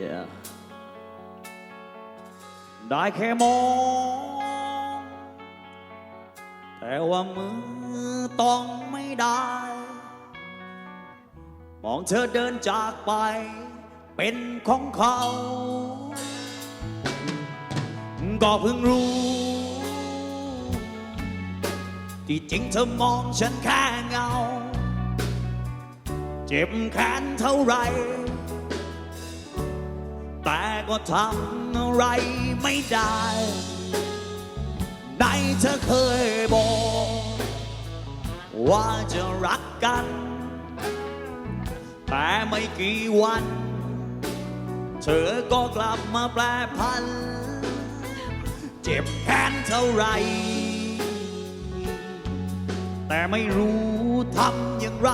Yeah ได้แค่มอง แต่ว่ามือต้องไม่ได้ มองเธอเดินจากไป เป็นของเขา ก็เพิ่งรู้ ที่จริงเธอมองฉันแค่เงา เจ็บแค้นเท่าไร แต่ก็ทำอะไรไม่ได้ไหนเธอเคยบอก ว่าจะรักกัน แต่ไม่กี่วัน เธอก็กลับมาแปรพัน เจ็บแค้นเท่าไร แต่ไม่รู้ทำอย่างไร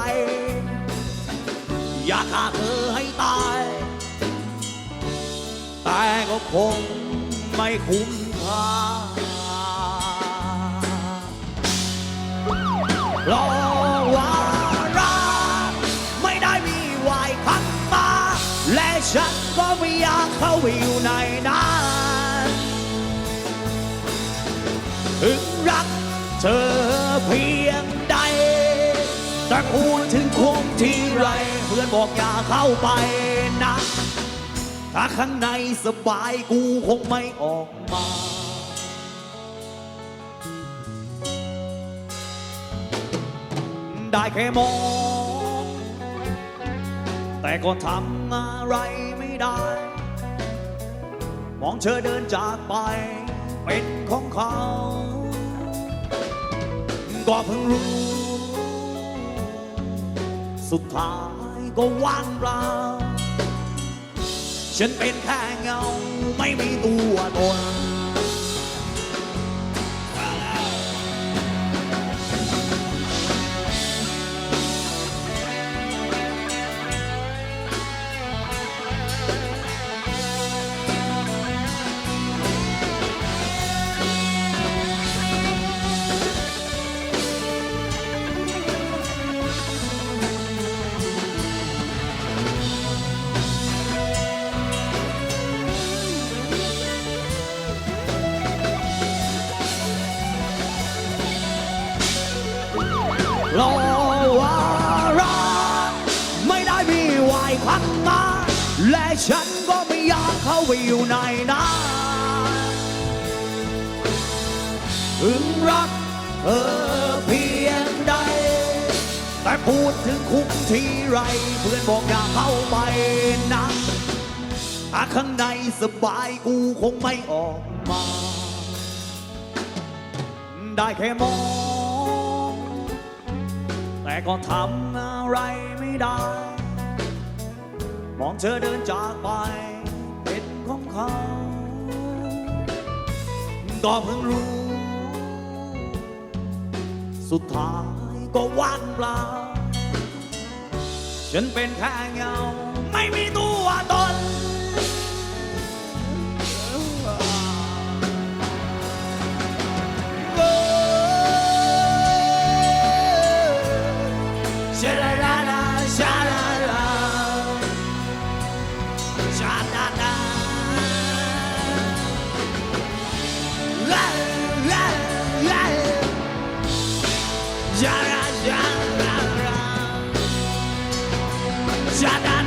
อยากฆ่าเธอให้ตาย ก็คงไม่คุ้มค่าเพราะว่ารักไม่ได้มีว้ข้างตาและฉันก็ไม่อยากเข้าไปอยู่ในนั้นถึงรักเธอเพียงใดแต่พูดถึงคงที่ไร เพื่อนบอกอย่าเข้าไปนะ ถ้าข้างในสบายกูคงไม่ออกมา ได้แค่มอง แต่ก็ทำอะไรไม่ได้ มองเธอเดินจากไป เป็นของเขา ก็เพิ่งรู้ สุดท้ายก็ว่างเปล่า ฉันเป็นแค่เงาไม่มีตัวตน มีไว้ข้างหน้าและฉันก็ไม่อยากเข้าไปอยู่ในนั้นถึงรักเธอเพียงใด แต่พูดถึงคุกทีไรเพื่อนบอกอย่าเข้าไปนะถ้าข้างในสบายกูคงไม่ออกมา ได้แค่มอง แต่ก็ทำอะไรไม่ได้ องเธอเดินจากไปเป็นของเขาก็เพิ่งรู้ สุดท้ายก็ว่างเปล่าฉันเป็นแค่เงา Shut up!